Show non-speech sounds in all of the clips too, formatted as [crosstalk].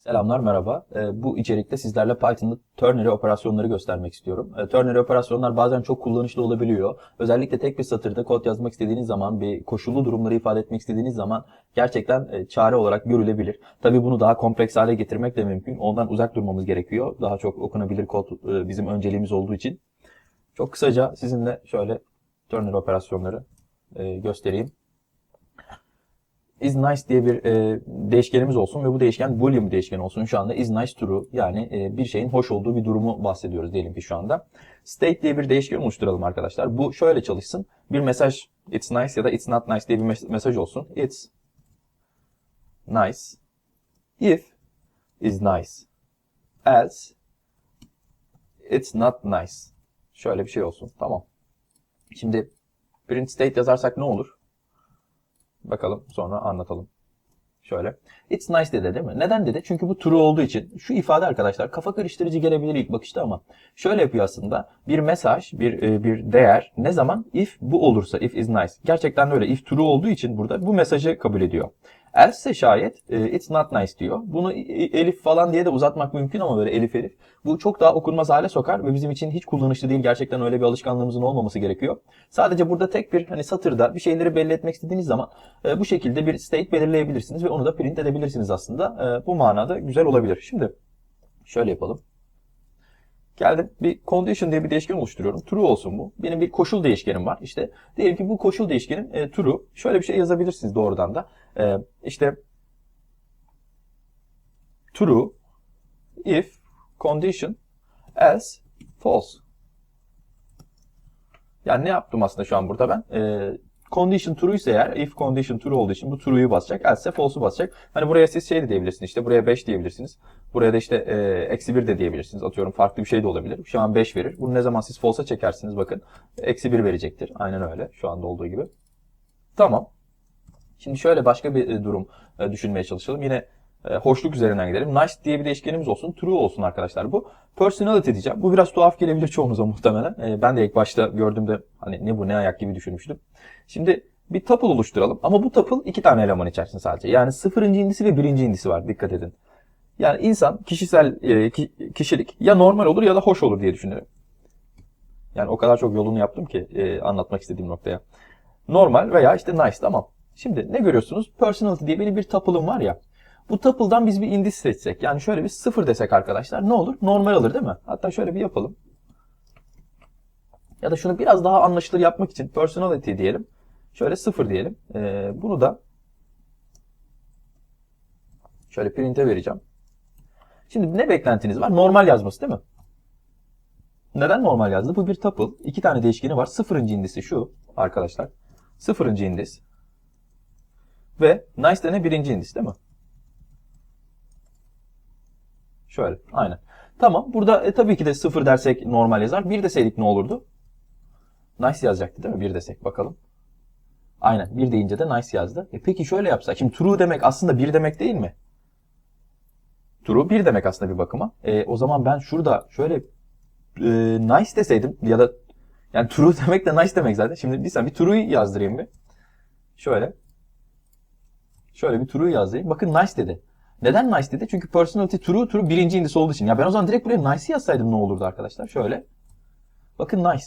Selamlar, merhaba. Ee, Bu içerikte sizlerle Python'da ternary operasyonları göstermek istiyorum. Ee, Ternary operasyonlar bazen çok kullanışlı olabiliyor. Özellikle tek bir satırda kod yazmak istediğiniz zaman, bir koşullu durumları ifade etmek istediğiniz zaman gerçekten e, çare olarak görülebilir. Tabii bunu daha kompleks hale getirmek de mümkün. Ondan uzak durmamız gerekiyor. Daha çok okunabilir kod e, bizim önceliğimiz olduğu için. Çok kısaca sizinle şöyle ternary operasyonları e, göstereyim is nice diye bir e, değişkenimiz olsun ve bu değişken boolean değişken olsun. Şu anda is nice true yani e, bir şeyin hoş olduğu bir durumu bahsediyoruz diyelim ki şu anda. State diye bir değişken oluşturalım arkadaşlar. Bu şöyle çalışsın. Bir mesaj it's nice ya da it's not nice diye bir mes- mesaj olsun. It's nice if is nice else it's not nice. Şöyle bir şey olsun. Tamam. Şimdi print state yazarsak ne olur? Bakalım sonra anlatalım. Şöyle. It's nice dedi değil mi? Neden dedi? Çünkü bu true olduğu için. Şu ifade arkadaşlar kafa karıştırıcı gelebilir ilk bakışta ama şöyle yapıyor aslında. Bir mesaj, bir e, bir değer ne zaman if bu olursa, if is nice. Gerçekten öyle. If true olduğu için burada bu mesajı kabul ediyor. Else şayet e, it's not nice diyor. Bunu e, elif falan diye de uzatmak mümkün ama böyle elif elif. Bu çok daha okunmaz hale sokar ve bizim için hiç kullanışlı değil. Gerçekten öyle bir alışkanlığımızın olmaması gerekiyor. Sadece burada tek bir hani satırda bir şeyleri belli etmek istediğiniz zaman e, bu şekilde bir state belirleyebilirsiniz ve onu da print edebilirsiniz aslında. E, bu manada güzel olabilir. Şimdi şöyle yapalım. Geldim bir condition diye bir değişken oluşturuyorum. True olsun bu. Benim bir koşul değişkenim var. İşte diyelim ki bu koşul değişkenim e, true. Şöyle bir şey yazabilirsiniz doğrudan da. E, işte true if condition else false. Yani ne yaptım aslında şu an burada ben? E, condition true ise eğer, if condition true olduğu için bu true'yu basacak, else false'u basacak. Hani buraya siz şey de diyebilirsiniz, işte buraya 5 diyebilirsiniz. Buraya da işte e, eksi 1 de diyebilirsiniz. Atıyorum farklı bir şey de olabilir. Şu an 5 verir. Bunu ne zaman siz false'a çekersiniz bakın. Eksi 1 verecektir. Aynen öyle. Şu anda olduğu gibi. Tamam. Şimdi şöyle başka bir e, durum e, düşünmeye çalışalım. Yine e, hoşluk üzerinden gidelim. Nice diye bir değişkenimiz olsun. True olsun arkadaşlar bu. Personality diyeceğim. Bu biraz tuhaf gelebilir çoğunuza muhtemelen. E, ben de ilk başta gördüğümde hani ne bu ne ayak gibi düşünmüştüm. Şimdi bir tuple oluşturalım. Ama bu tuple iki tane eleman içerisinde sadece. Yani sıfırıncı indisi ve birinci indisi var. Dikkat edin. Yani insan kişisel e, ki- kişilik ya normal olur ya da hoş olur diye düşünüyorum. Yani o kadar çok yolunu yaptım ki e, anlatmak istediğim noktaya. Normal veya işte nice tamam. Şimdi ne görüyorsunuz? Personality diye benim bir tuple'ım var ya. Bu tuple'dan biz bir indis seçsek. Yani şöyle bir sıfır desek arkadaşlar ne olur? Normal alır değil mi? Hatta şöyle bir yapalım. Ya da şunu biraz daha anlaşılır yapmak için personality diyelim. Şöyle sıfır diyelim. Ee, bunu da şöyle print'e vereceğim. Şimdi ne beklentiniz var? Normal yazması değil mi? Neden normal yazdı? Bu bir tuple. İki tane değişkeni var. Sıfırıncı indisi şu arkadaşlar. Sıfırıncı indis. Ve nice de ne? Birinci indis değil mi? Şöyle. Aynen. Tamam. Burada e, tabii ki de sıfır dersek normal yazar. Bir deseydik ne olurdu? Nice yazacaktı değil mi? Bir desek bakalım. Aynen. Bir deyince de nice yazdı. E peki şöyle yapsak. Şimdi true demek aslında bir demek değil mi? True bir demek aslında bir bakıma. E, o zaman ben şurada şöyle e, nice deseydim ya da yani true [laughs] demek de nice demek zaten. Şimdi bir saniye bir true'yu yazdırayım bir. Şöyle. Şöyle bir true'yu yazdırayım. Bakın nice dedi. Neden nice dedi? Çünkü personality true true birinci indisi olduğu için. Ya ben o zaman direkt buraya nice yazsaydım ne olurdu arkadaşlar? Şöyle. Bakın nice.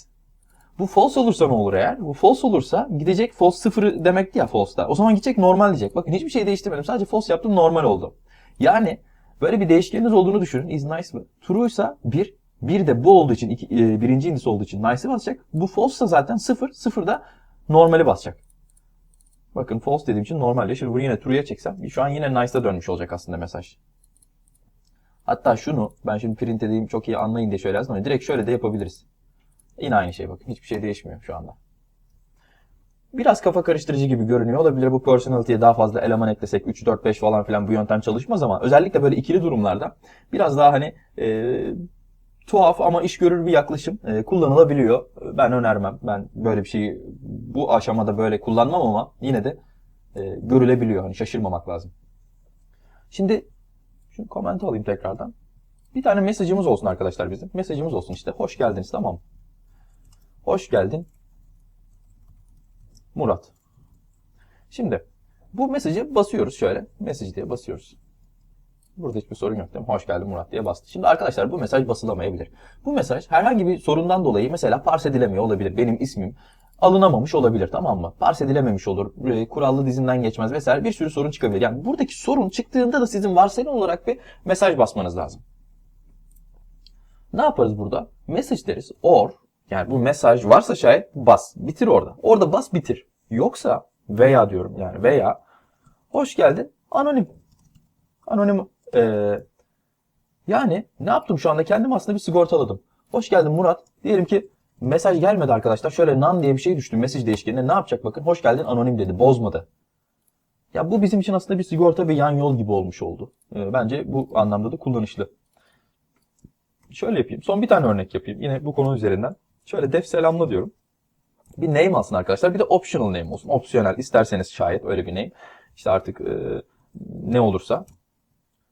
Bu false olursa ne olur eğer? Bu false olursa gidecek false sıfır demekti ya false'da. O zaman gidecek normal diyecek. Bakın hiçbir şey değiştirmedim. Sadece false yaptım normal oldu. Yani böyle bir değişkeniniz olduğunu düşünün. Is nice mı? True ise 1. Bir de bu olduğu için, iki, e, birinci indisi olduğu için nice'ı basacak. Bu false ise zaten 0. 0 da normali basacak. Bakın false dediğim için normalde. Şimdi bunu yine true'ya çeksem şu an yine nice'da dönmüş olacak aslında mesaj. Hatta şunu ben şimdi print dediğim çok iyi anlayın diye şöyle yazdım direkt şöyle de yapabiliriz. Yine aynı şey bakın. Hiçbir şey değişmiyor şu anda. Biraz kafa karıştırıcı gibi görünüyor olabilir. Bu personality'ye daha fazla eleman eklesek 3, 4, 5 falan filan bu yöntem çalışmaz ama özellikle böyle ikili durumlarda biraz daha hani e, tuhaf ama iş görür bir yaklaşım e, kullanılabiliyor. Ben önermem. Ben böyle bir şeyi bu aşamada böyle kullanmam ama yine de e, görülebiliyor. Hani şaşırmamak lazım. Şimdi şu koment alayım tekrardan. Bir tane mesajımız olsun arkadaşlar bizim. Mesajımız olsun işte. Hoş geldiniz tamam? Hoş geldin Murat. Şimdi bu mesajı basıyoruz şöyle. Mesaj diye basıyoruz. Burada hiçbir sorun yok değil mi? Hoş geldin Murat diye bastı. Şimdi arkadaşlar bu mesaj basılamayabilir. Bu mesaj herhangi bir sorundan dolayı mesela parse edilemiyor olabilir. Benim ismim alınamamış olabilir tamam mı? Parse edilememiş olur. e, Kurallı dizinden geçmez vesaire bir sürü sorun çıkabilir. Yani buradaki sorun çıktığında da sizin varsayılan olarak bir mesaj basmanız lazım. Ne yaparız burada? Message deriz. Or yani bu mesaj varsa şayet bas. Bitir orada. Orada bas bitir. Yoksa veya diyorum yani veya hoş geldin anonim. Anonim. Ee, yani ne yaptım şu anda? Kendim aslında bir sigortaladım. Hoş geldin Murat. Diyelim ki mesaj gelmedi arkadaşlar. Şöyle nan diye bir şey düştü mesaj değişkenine. Ne yapacak bakın? Hoş geldin anonim dedi. Bozmadı. Ya bu bizim için aslında bir sigorta ve yan yol gibi olmuş oldu. Ee, bence bu anlamda da kullanışlı. Şöyle yapayım. Son bir tane örnek yapayım. Yine bu konu üzerinden. Şöyle def selamla diyorum. Bir name alsın arkadaşlar. Bir de optional name olsun. Opsiyonel isterseniz şayet öyle bir name. İşte artık e, ne olursa.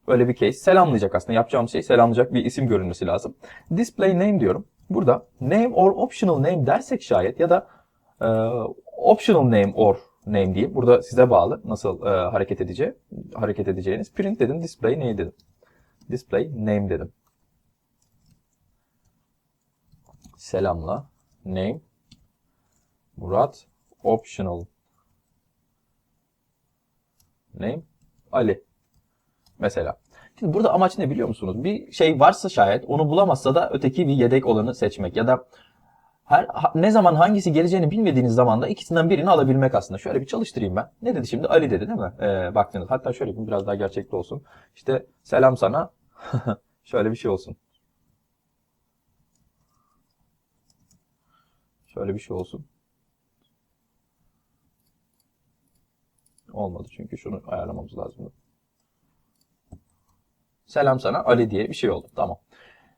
Öyle bir case. Selamlayacak aslında. Yapacağım şey selamlayacak bir isim görünmesi lazım. Display name diyorum. Burada name or optional name dersek şayet ya da e, optional name or name diye. Burada size bağlı nasıl e, hareket edeceği, hareket edeceğiniz. Print dedim, display name dedim. Display name dedim. Selamla name Murat optional name Ali mesela. Şimdi burada amaç ne biliyor musunuz? Bir şey varsa şayet onu bulamazsa da öteki bir yedek olanı seçmek ya da her ne zaman hangisi geleceğini bilmediğiniz zaman da ikisinden birini alabilmek aslında. Şöyle bir çalıştırayım ben. Ne dedi şimdi? Ali dedi değil mi? Ee, baktınız. Hatta şöyle yapayım biraz daha gerçekli olsun. İşte selam sana. [laughs] şöyle bir şey olsun. Şöyle bir şey olsun. Olmadı çünkü şunu ayarlamamız lazım. Selam sana Ali diye bir şey oldu. Tamam.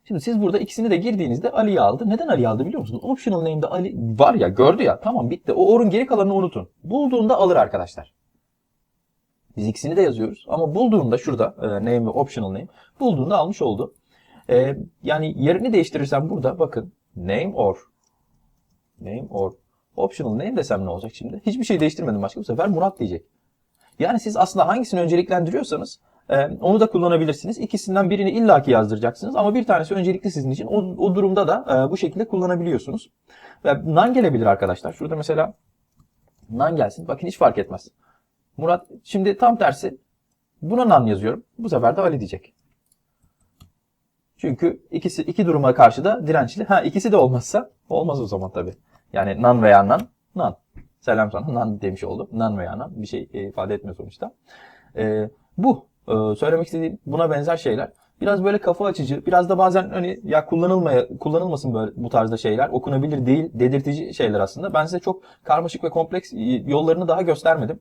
Şimdi siz burada ikisini de girdiğinizde Ali'yi aldı. Neden Ali'yi aldı biliyor musunuz? Optional name'de Ali var ya gördü ya tamam bitti. O orun geri kalanını unutun. Bulduğunda alır arkadaşlar. Biz ikisini de yazıyoruz ama bulduğunda şurada e, name ve optional name bulduğunda almış oldu. E, yani yerini değiştirirsem burada bakın name or name or optional name desem ne olacak şimdi? Hiçbir şey değiştirmedim başka bu sefer Murat diyecek. Yani siz aslında hangisini önceliklendiriyorsanız e, onu da kullanabilirsiniz. İkisinden birini illaki yazdıracaksınız ama bir tanesi öncelikli sizin için. O, o durumda da e, bu şekilde kullanabiliyorsunuz. Ve nan gelebilir arkadaşlar. Şurada mesela nan gelsin. Bakın hiç fark etmez. Murat şimdi tam tersi buna nan yazıyorum. Bu sefer de Ali diyecek. Çünkü ikisi iki duruma karşı da dirençli. Ha ikisi de olmazsa olmaz o zaman tabii. Yani nan veya nan, nan. Selam sana nan demiş oldu. Nan veya nan bir şey e, ifade etmiyor sonuçta. E, bu e, söylemek istediğim buna benzer şeyler. Biraz böyle kafa açıcı, biraz da bazen hani ya kullanılmaya kullanılmasın böyle bu tarzda şeyler, okunabilir değil, dedirtici şeyler aslında. Ben size çok karmaşık ve kompleks yollarını daha göstermedim.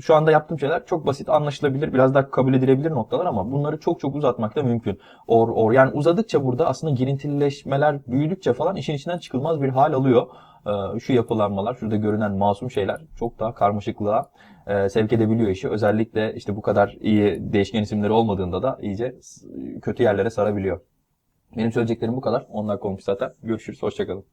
Şu anda yaptığım şeyler çok basit, anlaşılabilir, biraz daha kabul edilebilir noktalar ama bunları çok çok uzatmak da mümkün. Or or yani uzadıkça burada aslında girintilileşmeler büyüdükçe falan işin içinden çıkılmaz bir hal alıyor. Ee, şu yapılanmalar, şurada görünen masum şeyler çok daha karmaşıklığa e, sevk edebiliyor işi. Özellikle işte bu kadar iyi değişken isimleri olmadığında da iyice kötü yerlere sarabiliyor. Benim söyleyeceklerim bu kadar. Onlar konmuş zaten. Görüşürüz. Hoşçakalın.